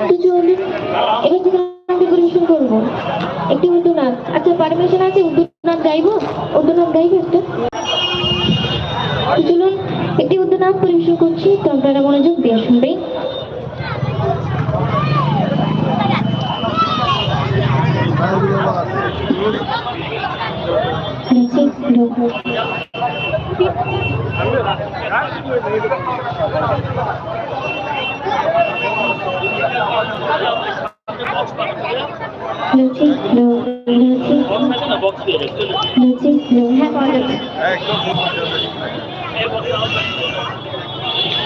তো চলুন এবার থেকে আমি পরিবেশন করব একটি উর্দু নাচ আচ্ছা পারমিশন আছে উর্দু নাচ গাইবো উর্দু নাচ গাইবো একটা চলুন একটি উর্দু নাচ পরিবেশন করছি তো আপনারা মনোযোগ দিয়ে শুনবেন লুচি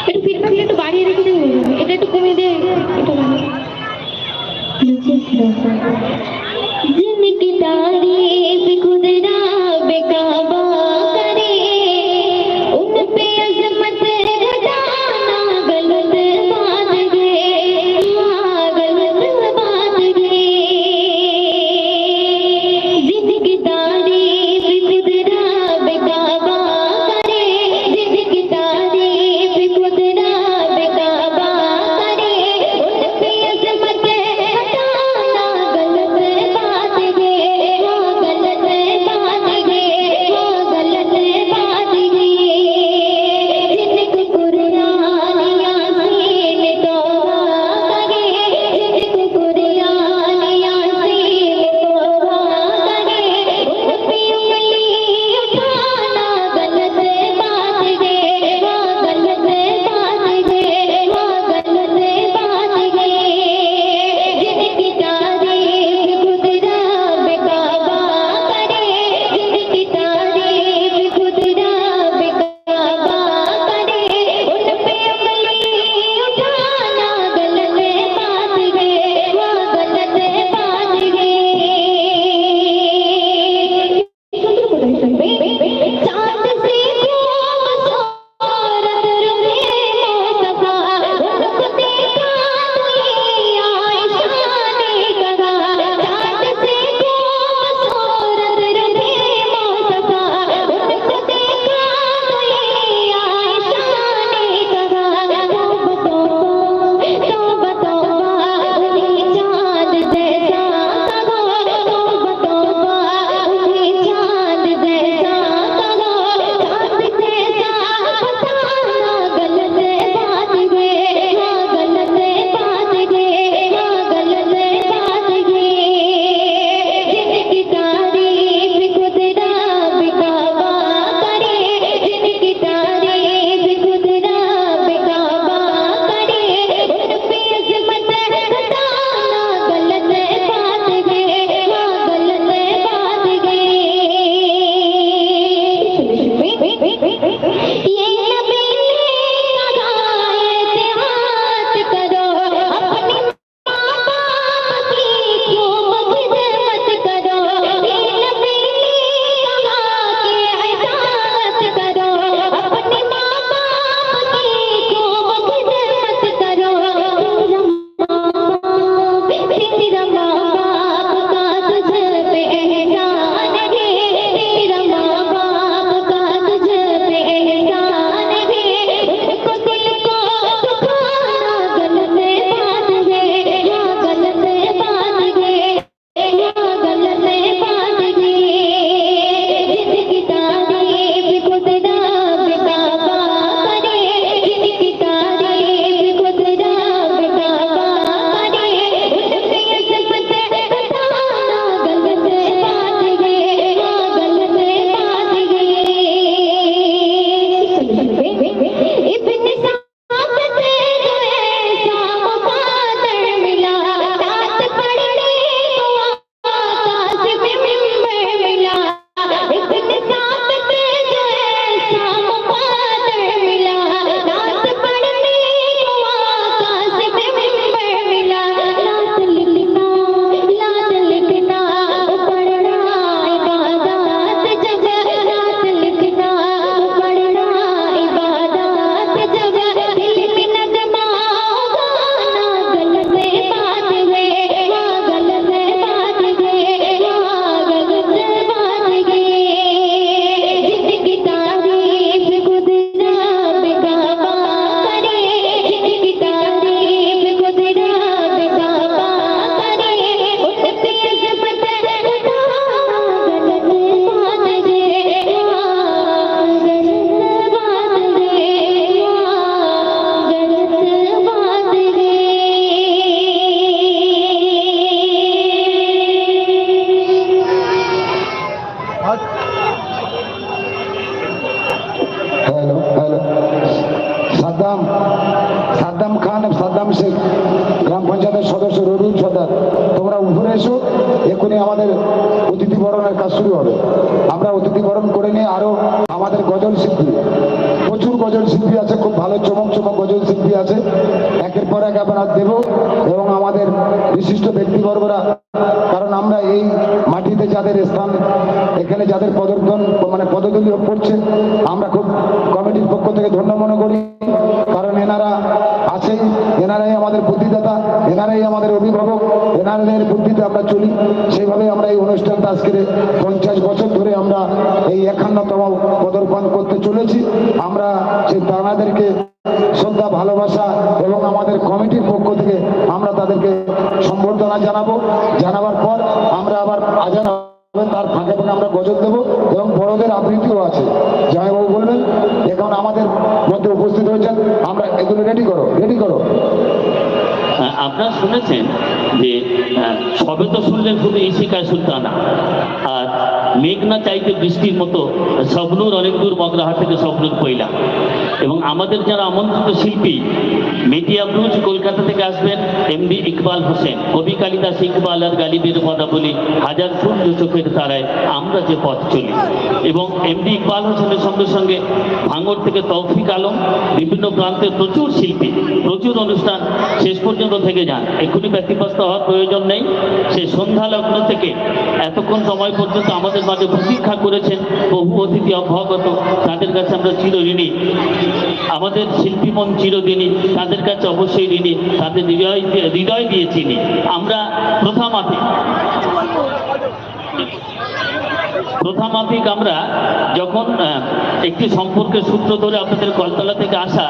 একটু ফিল্মটা একটু বাড়িয়ে রেখে দেবে এটা একটু কমিয়ে দিয়ে এটা হ্যালো হ্যালো সাদ্দাম সাদ্দাম খান সাদ্দাম শেখ গ্রাম পঞ্চায়েতের সদস্য রবিন সর্দার তোমরা উপরে এসো, এক্ষুনি আমাদের অতিথিবরণের কাজ শুরু হবে। আমরা অতিথিবরণ করে নিয়ে আরও আমাদের গজল শিল্পী। প্রচুর গজল শিল্পী আছে, খুব ভালো চমক চমক গজল শিল্পী আছে। একের পর এক আমরা দেব এবং আমাদের বিশিষ্ট ব্যক্তিবর্গরা। কারণ আমরা এই মাটিতে যাদের স্থান, এখানে যাদের পদর্থন মানে পদদলি করছে, আমরা খুব কমিটির পক্ষ থেকে ধন্য মনে করি। কারণ এনারা আছেই, এনারাই আমাদের বুদ্ধিদাতা, এনারাই আমাদের অভিভাবক, এনাদের বুদ্ধিতে আমরা চলি। সেইভাবে আমরা এই অনুষ্ঠানটা আজকে পঞ্চাশ বছর ধরে আমরা এই একান্নতম পদর্পণ করতে চলেছি। আমরা সেই তানাদেরকে শ্রদ্ধা, ভালোবাসা এবং আমাদের কমিটির পক্ষ থেকে আমরা তাদেরকে সম্বর্ধনা জানাব। জানাবার পর আমরা আবার আজান তার ফাঁকে ফাঁকে আমরা গজল দেবো এবং বড়দের আবৃত্তিও আছে। জয়বাবু বলবেন এখন আমাদের মধ্যে উপস্থিত হয়েছেন, আমরা এগুলো রেডি করো রেডি করো। আপনারা শুনেছেন যে সবে তো শুনলেন শুধু ইসিকায় সুলতানা। আর মেঘনা চাইতে বৃষ্টির মতো স্বপ্নুর অনেক দূর মগরাহাট থেকে স্বপ্নুর পয়লা এবং আমাদের যারা আমন্ত্রিত শিল্পী মেটিয়া ব্রুজ কলকাতা থেকে আসবেন এমডি ইকবাল হোসেন, কবি কালিদাস ইকবাল আর গালিবের পদাবলী হাজার সূর্য চোখের তারায় আমরা যে পথ চলি। এবং এমডি ইকবাল হোসেনের সঙ্গে সঙ্গে ভাঙর থেকে তৌফিক আলম, বিভিন্ন প্রান্তের প্রচুর শিল্পী, প্রচুর অনুষ্ঠান, শেষ পর্যন্ত থেকে যান। এক্ষুনি ব্যতিব্যস্ত হওয়ার প্রয়োজন নেই। সে সন্ধ্যা লগ্ন থেকে এতক্ষণ সময় পর্যন্ত আমাদের মাঝে প্রতীক্ষা করেছেন বহু অতিথি অভ্যাগত। তাদের কাছে আমরা চিরঋণী আমাদের শিল্পী মন চিরদিনই। তাদের কাছে অবশ্যই ঋণী। তাদের হৃদয় দিয়ে- হৃদয় দিয়ে চিনি। আমরা প্রথামাফিক প্রথামাফিক আমরা যখন একটি সম্পর্কের সূত্র ধরে আপনাদের কলতলা থেকে আসা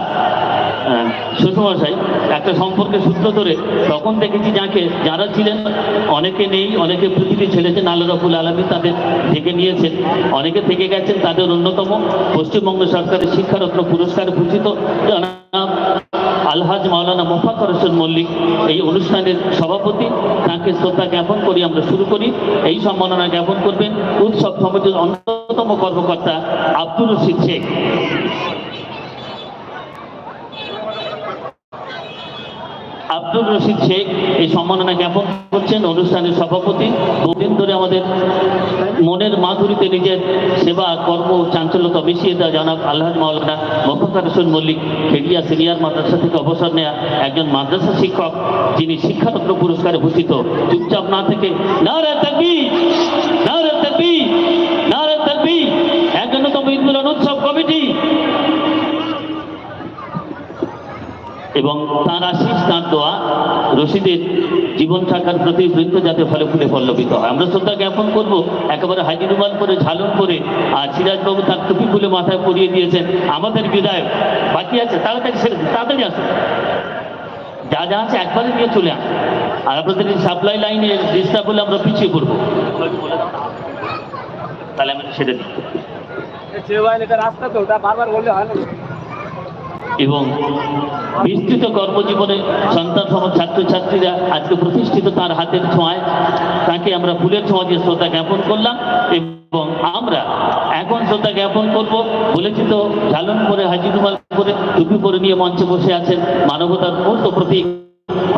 শ্বশুরমশাই, একটা সম্পর্কের সূত্র ধরে তখন দেখেছি যাকে যারা ছিলেন, অনেকে নেই, অনেকে পৃথিবী ছেড়েছেন আল্লাহ রবুল আলমী তাদের থেকে নিয়েছেন। অনেকে থেকে গেছেন, তাদের অন্যতম পশ্চিমবঙ্গ সরকারের শিক্ষারত্ন পুরস্কার ভূষিত। আলহাজ মাওলানা মোফাকর হোসেন মল্লিক এই অনুষ্ঠানের সভাপতি। তাকে শ্রদ্ধা জ্ঞাপন করি, আমরা শুরু করি। এই সম্মাননা জ্ঞাপন করবেন উৎসব সমিতির অন্যতম কর্মকর্তা আব্দুল রশিদ শেখ। আব্দুর রশিদ শেখ এই সম্মাননা জ্ঞাপন করছেন অনুষ্ঠানের সভাপতি। বহুদিন ধরে আমাদের মনের মাধুরীতে নিজের সেবা, কর্ম চাঞ্চল্যতা মিশিয়ে দেওয়া জানাব আল্লাহ মাওলানা মোফাকার হোসেন মল্লিক খেডিয়া সিনিয়র মাদ্রাসা থেকে অবসর নেয়া একজন মাদ্রাসা শিক্ষক, যিনি শিক্ষারত্ন পুরস্কারে ভূষিত। চুপচাপ না থেকে নারে তাকবীর নারে তাকবীর নারে তাকবীর একান্নতম ঈদ মিলন উৎসব কমিটি এবং তার আশিস, তার দোয়া, রশিদের জীবন থাকার প্রতি বৃত্ত যাতে ফলে ফুলে পল্লবিত হয়। আমরা শ্রদ্ধা জ্ঞাপন করব, একেবারে হাজি রুমাল করে ঝালন করে, আর সিরাজবাবু তার টুপি খুলে মাথায় পরিয়ে দিয়েছেন। আমাদের বিদায়। বাকি আছে? তাড়াতাড়ি সেরে তাড়াতাড়ি আসুন। যা যা আছে, একবারে নিয়ে চলে আস আর আপনাদের সাপ্লাই লাইনে ডিস্টার্ব হলে আমরা পিছিয়ে পড়ব। তাহলে আমি সেরে দিই। রাস্তা তো, ওটা বারবার বললে হয় না। এবং বিস্তৃত কর্মজীবনে সন্তান সম ছাত্রছাত্রীরা আজকে প্রতিষ্ঠিত তার হাতের ছোঁয়ায়, তাকে আমরা ফুলের ছোঁয়া দিয়ে শ্রদ্ধা জ্ঞাপন করলাম এবং আমরা এখন শ্রদ্ধা জ্ঞাপন করব বলেছি তো, ঝালন করে হাজিরুমাল করে, টুপি পরে নিয়ে মঞ্চে বসে আছেন মানবতার মূর্ত প্রতীক,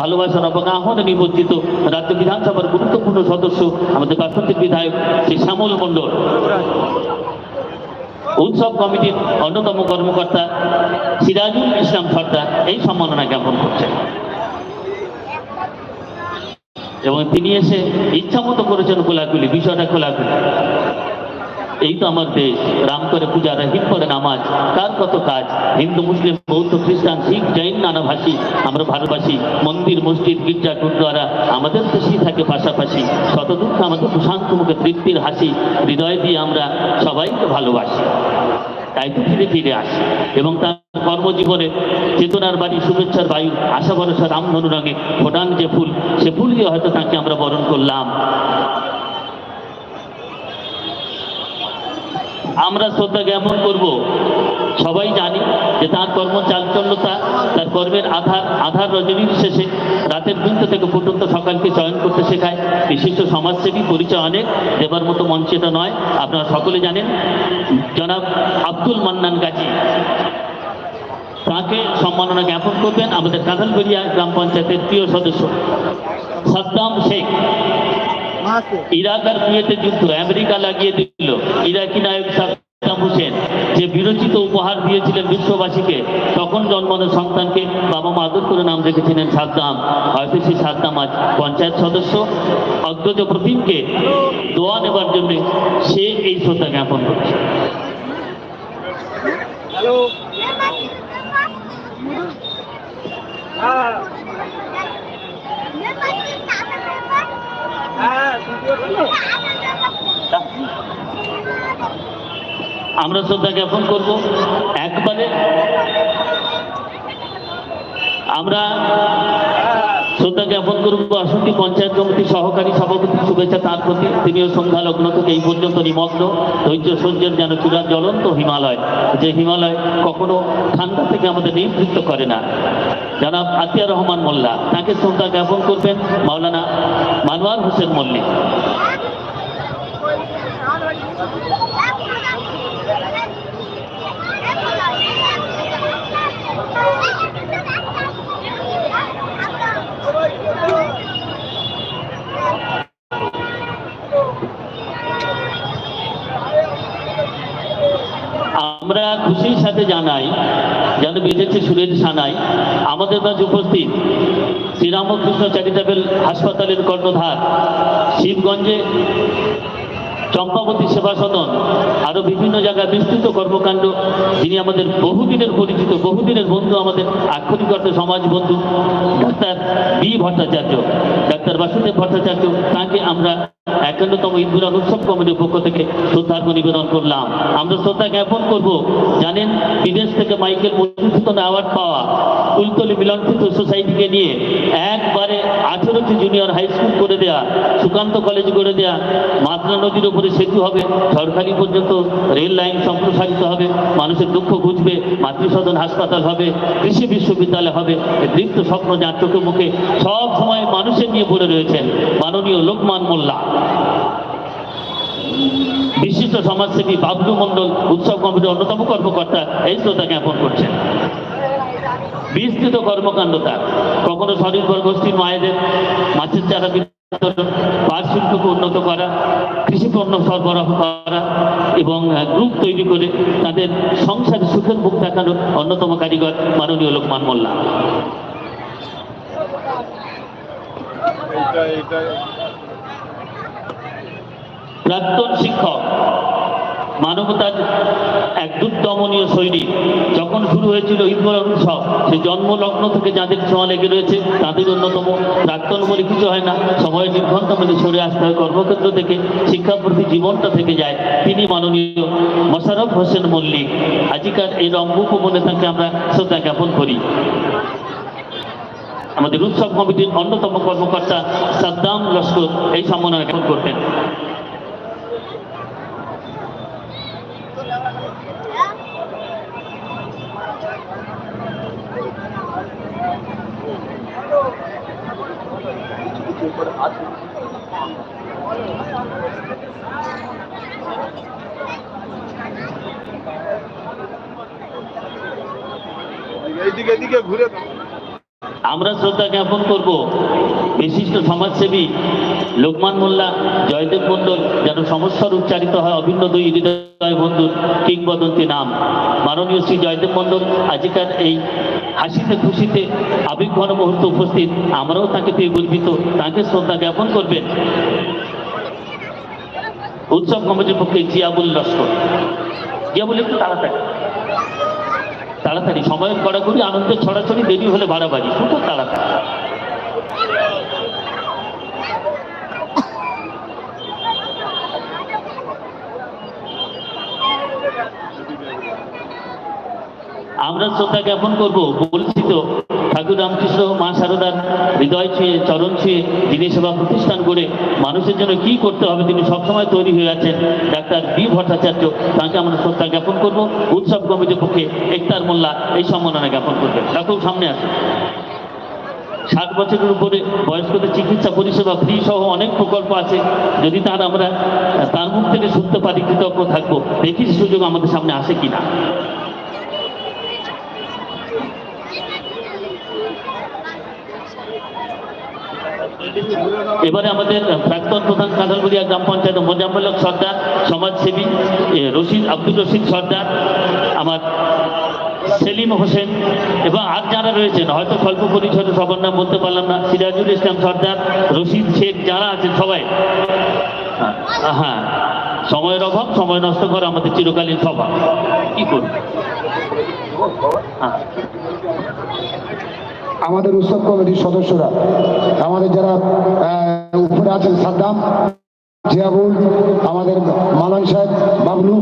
ভালোবাসার এবং আহ্বানে নিবজ্জিত রাজ্য বিধানসভার গুরুত্বপূর্ণ সদস্য আমাদের প্রাকৃতিক বিধায়ক শ্রী শ্যামল মণ্ডল। উৎসব কমিটির অন্যতম কর্মকর্তা সিরাজুল ইসলাম সর্দার এই সম্মাননা জ্ঞাপন করছেন। এবং তিনি এসে ইচ্ছা মতো করেছেন খোলাখুলি, বিষয়টা খোলাখুলি। এই তো আমার দেশ। রাম করে পূজা রহিম করে নামাজ। কার কত কাজ? হিন্দু, মুসলিম, বৌদ্ধ, খ্রিস্টান, শিখ, জৈন, নানা ভাষী। আমরা ভালোবাসি মন্দির, মসজিদ, গির্জা, গুরুদ্বারা আমাদের দেশেই থাকে পাশাপাশি। শত দুঃখ আমাদের প্রশান্ত মুখে তৃপ্তির হাসি। হৃদয় দিয়ে আমরা সবাইকে ভালোবাসি। তাই তো ফিরে ফিরে আসি। এবং তার কর্মজীবনে চেতনার বাড়ি শুভেচ্ছার বায়ু, আশা ভরসা, রামধনু রঙে ফোটান যে ফুল, সে ফুল দিয়ে হয়তো তাকে আমরা বরণ করলাম। আমরা শ্রদ্ধা জ্ঞাপন করব। সবাই জানি যে তার কর্ম চাঞ্চল্যতা, তার কর্মের আধার আধার রজনীর শেষে রাতের বৃন্ত থেকে ফুটন্ত সকালকে চয়ন করতে শেখায়। বিশিষ্ট সমাজসেবী পরিচয় অনেক, দেবার মতো মঞ্চেটা নয়। আপনারা সকলে জানেন, জনাব আব্দুল মান্নান গাজী। তাকে সম্মাননা জ্ঞাপন করবেন আমাদের কাঁঠালবেড়িয়া গ্রাম পঞ্চায়েতের প্রিয় সদস্য। সাদ্দাম শেখ। ইরাক আর কুয়েতে যুদ্ধ আমেরিকা লাগিয়ে দিল। ইরাকি নায়ক সাদ্দাম হোসেন যে বিরচিত উপহার দিয়েছিলেন বিশ্ববাসীকে তখন জন্মানো সন্তানকে। বাবা মা আদর করে নাম রেখেছিলেন সাদ্দাম। হয়তো সেই সাদ্দাম আজ পঞ্চায়েত সদস্য। অগ্রজ প্রতিমকে দোয়া নেবার জন্য সে এই শ্রদ্ধা জ্ঞাপন করছে। হ্যালো হ্যাঁ হ্যাঁ ভিডিও করো আমরা শ্রদ্ধা জ্ঞাপন করব। একবারে। আমরা শ্রদ্ধা জ্ঞাপন করব আসনটি পঞ্চায়েত কমিটির সহকারী সভাপতি শুভেচ্ছা, তার প্রতি তিনিও সন্ধ্যা লগ্ন থেকে এই পর্যন্ত নিমগ্ন। ধৈর্য সূর্যের যেন চূড়া জ্বলন্ত হিমালয়, যে হিমালয় কখনো ঠান্ডা থেকে আমাদের নিবৃত্ত করে না। জনাব আতিয়া রহমান মোল্লা, তাকে শ্রদ্ধা জ্ঞাপন করবেন মাওলানা মানোয়ার হোসেন মল্লিক। আমরা খুশির সাথে জানাই, যেন বেঁচেছে সুরেশ সানাই আমাদের মাঝে উপস্থিত। শ্রীরামকৃষ্ণ চ্যারিটেবল হাসপাতালের কর্ণধার, শিবগঞ্জে চম্পাবতী সেবা সদন, আরও বিভিন্ন জায়গায় বিস্তৃত কর্মকাণ্ড। যিনি আমাদের বহুদিনের পরিচিত, বহুদিনের বন্ধু, আমাদের আক্ষরিক অর্থে সমাজ বন্ধু, doctor B Bhattacharya, doctor Basudeb Bhattacharya, তাকে আমরা একান্নতম ইন্দুরান উৎসব কমিটির পক্ষ থেকে শ্রদ্ধার্ঘ নিবেদন করলাম। আমরা শ্রদ্ধা জ্ঞাপন করব। জানেন, বিদেশ থেকে মাইকেল মধুসূদন অ্যাওয়ার্ড পাওয়া কুলতলি মিলনচিত সোসাইটিকে নিয়ে একবারে আঠেরোটি জুনিয়র হাই স্কুল করে দেয়া, সুকান্ত কলেজ করে দেয়া মাতলা নদীর উপরে সেতু হবে, ঝড়খালি পর্যন্ত রেল লাইন সম্প্রসারিত হবে, মানুষের দুঃখ বুঝবে, মাতৃসদন হাসপাতাল হবে, কৃষি বিশ্ববিদ্যালয় হবে। দীপ্ত স্বপ্ন যার চোখে মুখে সব সময় মানুষের নিয়ে পড়ে রয়েছেন মাননীয় লোকমান মোল্লা। বিশিষ্ট সমাজসেবী বাবলু মণ্ডল উৎসব কমিটির অন্যতম কর্মকর্তা এই শ্রদ্ধা জ্ঞাপন করছেন। বিস্তৃত কর্মকাণ্ড তার। কখনো স্বনির্ভর গোষ্ঠীর মায়েদের মাছের চারা বিতরণ শিল্পকে উন্নত করা কৃষি পণ্য সরবরাহ করা এবং গ্রুপ তৈরি করে তাদের সংসারে সুখের মুখ দেখানোর অন্যতম কারিগর মাননীয় লোকমান মোল্লা। প্রাক্তন শিক্ষক, মানবতার এক দুর্দমনীয় শৈলী, যখন শুরু হয়েছিল ঈদবর উৎসব, সে জন্ম লগ্ন থেকে যাদের ছোঁয়া লেগে রয়েছে, তাদের অন্যতম প্রাক্তন বলে কিছু হয় না। সময়ের নির্ঘণ্টা মেনে সরে আসতে হয় কর্মক্ষেত্র থেকে শিক্ষার প্রতি জীবনটা থেকে যায়। তিনি মাননীয় মোশারফ হোসেন মল্লিক। আজিকার এই রঙ্গোপবনে তাকে আমরা শ্রদ্ধা জ্ঞাপন করি। আমাদের উৎসব কমিটির অন্যতম কর্মকর্তা সাদ্দাম লস্কর এই সম্মাননা জ্ঞাপন করতেন। এইদিকে এদিকে ঘুরে দাও। আমরা শ্রদ্ধা জ্ঞাপন করব। বিশিষ্ট সমাজসেবী লোকমান মোল্লা, জয়দেব মণ্ডল, যেন সমস্যার উচ্চারিত হয় অভিন্ন দুই হৃদয় বন্ধুর কিংবদন্তি নাম। মাননীয় শ্রী জয়দেব মণ্ডল, আজিকার এই হাসিতে খুশিতে আবেগঘন মুহূর্তে উপস্থিত। আমরাও তাকে পেয়ে গর্বিত। তাকে শ্রদ্ধা জ্ঞাপন করবেন উৎসব কমিটির পক্ষে জিয়াবুল লস্কর। জিয়াবুল, একটু তাড়াতাড়ি। তাড়াতাড়ি, সময়ের কড়াকড়ি, আনন্দের ছড়াছড়ি, দেরি হলে বাড়াবাড়ি শুধু তাড়াতাড়ি। আমরা শ্রোতা জ্ঞাপন করব, বলছি তো ঠাকুর রামকৃষ্ণ মা সারদার হৃদয় ছুঁয়ে চরণ ছুঁয়ে দিনী সেবা প্রতিষ্ঠান করে মানুষের জন্য কি করতে হবে তিনি সবসময় তৈরি হয়ে আছেন। ডাক্তার বি ভট্টাচার্য, তাকে আমরা শ্রদ্ধা জ্ঞাপন করব। উৎসব কমিটির পক্ষে একতার মোল্লা এই সম্মাননা জ্ঞাপন করবেন ঠাকুর সামনে আসুন। ষাট বছরের উপরে বয়স্কদের চিকিৎসা পরিষেবা ফ্রি সহ অনেক প্রকল্প আছে। যদি তার আমরা, তার মুখ থেকে শুনতে পারি কৃতজ্ঞ থাকব। দেখি সুযোগ আমাদের সামনে আসে কিনা? এবারে আমাদের প্রাক্তন প্রধান কাঁঠালগুড়িয়া গ্রাম পঞ্চায়েত মোজাম্মেলক সর্দার সমাজসেবী রশিদ আব্দুল রশিদ সর্দার আমার সেলিম হোসেন এবং আর যারা রয়েছেন হয়তো স্বল্প পরিচয় সবার নাম বলতে পারলাম না সিরাজুল ইসলাম সর্দার রশিদ শেখ যারা আছেন সবাই। হ্যাঁ, সময়ের অভাব সময় নষ্ট করা আমাদের চিরকালীন স্বভাব কি করব? আমাদের উৎসব কমিটির সদস্যরা, আমাদের যারা উপরে আছেন সাদ্দাম জিয়াবুল আমাদের মালান সাহেব, বাবলু,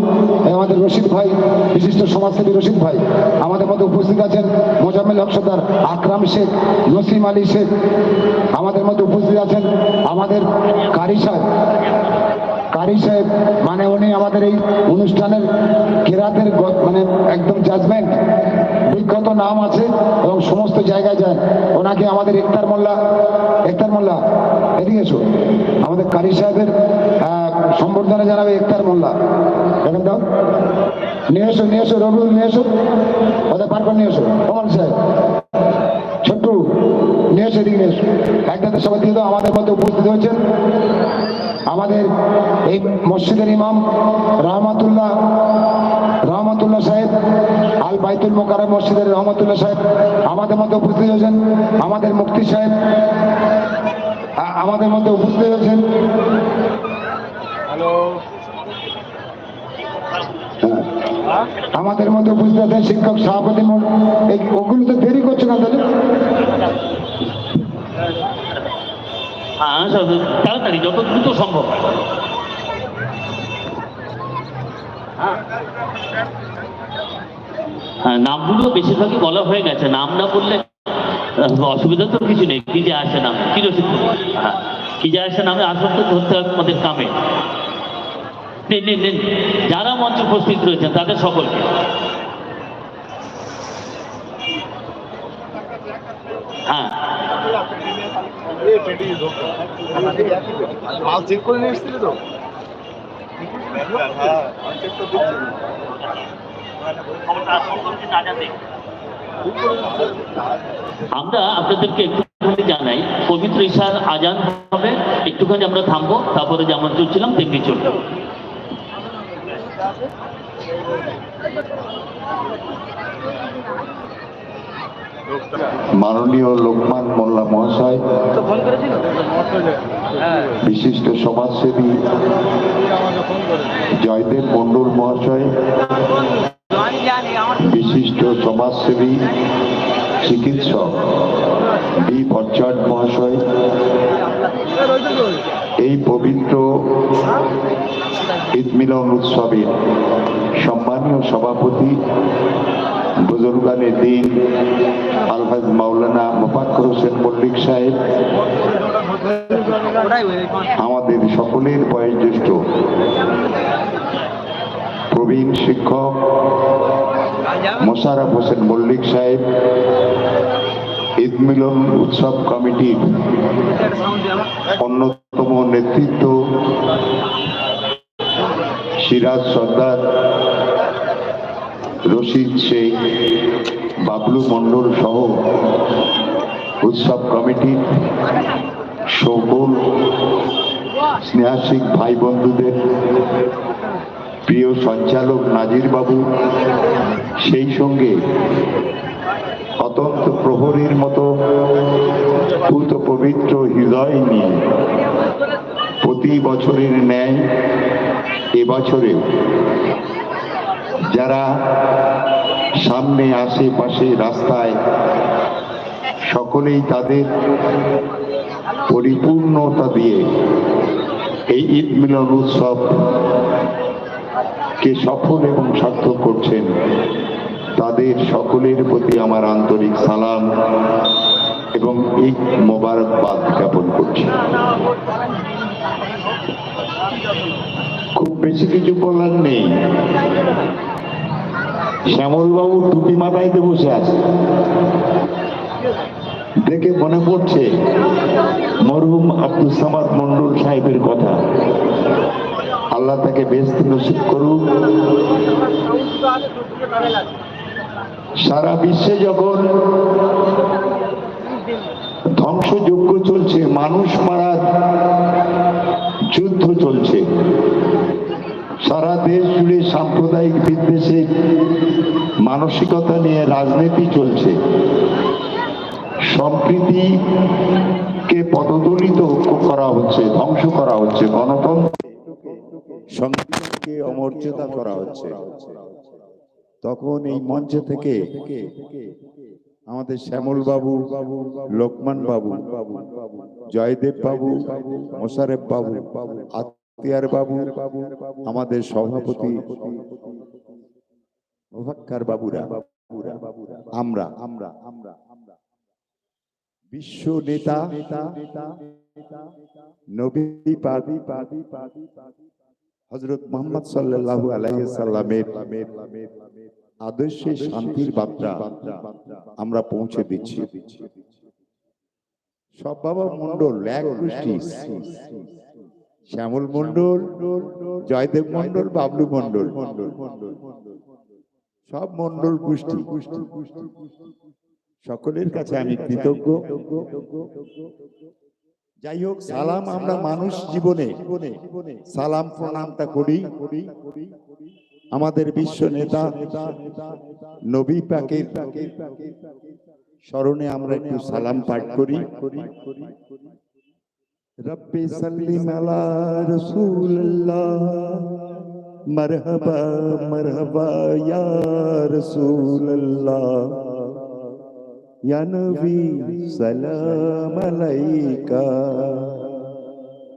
আমাদের রশিদ ভাই, বিশিষ্ট সমাজসেবী রশিদ ভাই, আমাদের মধ্যে উপস্থিত আছেন মোজাম্মেল হক আকরাম শেখ, নসিম আলী শেখ, আমাদের মধ্যে উপস্থিত আছেন আমাদের কারি সাহেব। কারি সাহেব মানে উনি আমাদের এই অনুষ্ঠানের কেরাতের মানে একদম জাজমেন্ট বিখ্যাত নাম আছে এবং সমস্ত জায়গায় যায়। ওনাকে আমাদের ইফতার মোল্লা ইফতার মোল্লা, এদিকে এসো। আমাদের কারি সাহেবের সম্বর্ধনা জানাবে ইফতার মোল্লা। দেখেন দাও। নিয়ে এসো নিয়ে এসো, রবিউল, নিয়ে এসো। ওদের পার নিয়ে এসো। কমল সাহেব। ছোট্টু নিয়ে এসো এদিকে এসো সবাই দিয়ে আমাদের মধ্যে উপস্থিত হয়েছেন। আমাদের এই মসজিদের ইমাম রহমাতুল্লাহ, রহমতুল্লাহ সাহেব, আল বাইতুল মোকারম মসজিদের রহমতুল্লাহ সাহেব, আমাদের মধ্যে উপস্থিত হয়েছেন। আমাদের মুক্তি সাহেব আমাদের মধ্যে উপস্থিত হয়েছেন। হ্যালো হ্যাঁ, আমাদের মধ্যে আছেন শিক্ষক সভাপতি ওগুলো তো দেরি করছে না তাহলে? হ্যাঁ সব তাড়াতাড়ি, যত দ্রুত সম্ভব। হ্যাঁ নামগুলো বেশিরভাগই বলা হয়ে গেছে। নাম না বললে অসুবিধা তো কিছু নেই। কি যে আসে নাম, কি রসিদ হ্যাঁ কি যে আসে নামে আসল ধরতে হবে আমাদের কামে। নিন, নিন, নিন। যারা মঞ্চে উপস্থিত রয়েছেন তাদের সকলকে। হ্যাঁ। আমরা আপনাদেরকে একটুখানি জানাই পবিত্র ঈশার আজান হবে একটুখানি আমরা থামবো তারপরে যেমন চলছিলাম তেমনি চলবে। মাননীয় লোকমান মোল্লা মহাশয় হ্যাঁ বিশিষ্ট সমাজসেবী জয়দেব মণ্ডল মহাশয় বিশিষ্ট সমাজসেবী চিকিৎসক বি ভট্টাচার্য মহাশয়। এই পবিত্র ঈদ মিলন উৎসবের সম্মানীয় সভাপতি, বুজুর্গানে দিন, আলহাজ মাওলানা মোফাক্কর হোসেন মল্লিক সাহেব, আমাদের সকলের বয়োজ্যেষ্ঠ প্রবীণ শিক্ষক মোশারফ হোসেন মল্লিক সাহেব ঈদ মিলন উৎসব কমিটির অন্যতম নেতৃত্ব সিরাজ সর্দার রশিদ শেখ, বাবলু মণ্ডল সহ উৎসব কমিটির সকল স্নেহাসিক ভাই বন্ধুদের প্রিয় সঞ্চালক নাজির বাবু সেই সঙ্গে অতন্ত প্রহরীর মতো পুত পবিত্র হৃদয় নিয়ে প্রতি বছরের ন্যায় এবছরে যারা সামনে, আশেপাশে, রাস্তায় সকলেই তাদের পরিপূর্ণতা দিয়ে এই ঈদ মিলন উৎসব কে সফল এবং সার্থক করছেন। তাদের সকলের প্রতি আমার আন্তরিক সালাম এবং ঈদ মোবারকবাদ জ্ঞাপন করছি। খুব বেশি কিছু বলার নেই। শ্যামলবাবু টুপি মাথায় বসে আছে। দেখে মনে পড়ছে, মরহুম আব্দুল সামাদ মন্ডল সাহেবের কথা। আল্লাহ তাকে বেস্ত নসিব করুক। সারা বিশ্বে যখন ধ্বংসযজ্ঞ চলছে, মানুষ মারার যুদ্ধ চলছে, সারা দেশ জুড়ে সাম্প্রদায়িক বিদ্বেষের মানসিকতা নিয়ে রাজনীতি চলছে। সম্প্রীতিকে পদদলিত করা হচ্ছে, ধ্বংস করা হচ্ছে গণতন্ত্র সংবিধানকে অমর্যাদা করা হচ্ছে। তখন এই মঞ্চে থেকে আমাদের শ্যামল বাবু লোকমান বাবু জয়দেব বাবু মোশারেফ বাবু আতিয়ার বাবু আমাদের সভাপতি মুফাক্কার বাবুরা আমরা আমরা আমরা আমরা বিশ্ব নেতা নেতা নবী পাবি পাবি পাবি হজরত মোহাম্মদ সাল্লাল্লাহু আলাইহি সাল্লামের আদর্শে শান্তির বার্তা আমরা পৌঁছে দিচ্ছি। সব বাবা মন্ডল এক গোষ্ঠী শ্যামল মন্ডল জয়দেব মন্ডল বাবলু মন্ডল সব মন্ডল সকলের কাছে আমি কৃতজ্ঞ। যাই হোক সালাম আমরা মানুষ জীবনে সালাম প্রণামটা করি। আমাদের বিশ্ব নেতা নবী পাকের স্মরণে আমরা একটু সালাম পাঠ করি। রব্বি সাল্লিম আলা রাসূলুল্লাহ। মারহাবা মারহাবা ইয়া রাসূলুল্লাহ। یا نبی سلام علیکہ،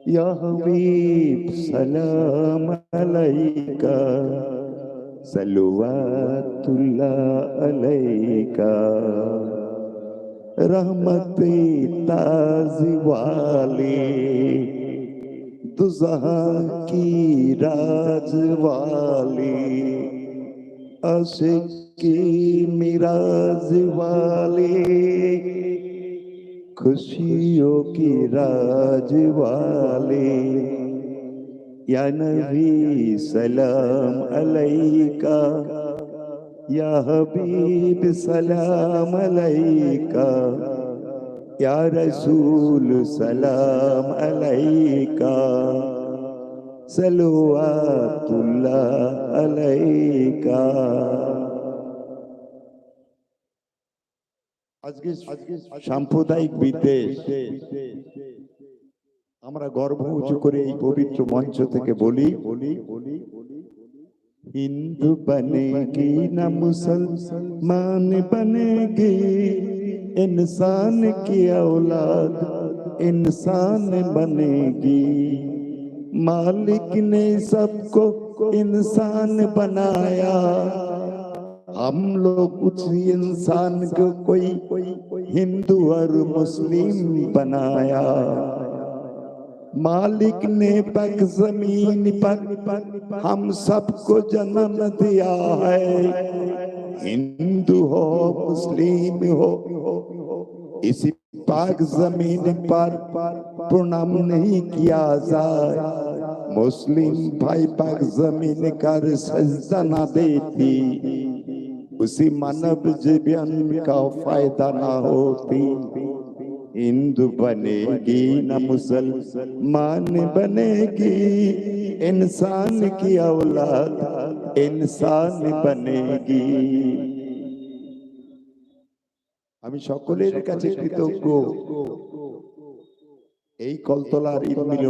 یا حبیب سلام علیکہ سلوات اللہ علیکہ، رحمت تازی والی دوزہاں کی راج والی، عاشق کی مراز والے، خوشیوں کی راج والے۔ یا نبی سلام علیکہ، یا حبیب سلام علیکہ، یا رسول سلام علیکہ سلوات اللہ علیکہ۔ আজকে সাম্প্রদায়িক বিদ্বেষ আমরা গর্ব উঁচু করে এই পবিত্র মঞ্চ থেকে বলি বলি বলি हिंदू बनेगी न मुसलमान बनेगी इंसान की औलाद इंसान बनेगी मालिक ने सबको इंसान बनाया ہم لوگ کچھ انسان کو کوئی ہندو اور مسلم بنایا۔ مالک نے پک زمین پر ہم سب کو جنم دیا ہے۔ ہندو ہو، مسلم ہو، اسی پاک زمین پر پرنام نہیں کیا جائے۔ مسلم بھائی پاک زمین کا سجدہ نہ دیتی۔ उसी मानव जीवन का फायदा ना होती हिंदू बनेगी न मुसलमान बनेगी इंसान की औलाद इंसान बनेगी আমি সকলের কাছে কৃতজ্ঞ এই কলতলার ঈদ মিলন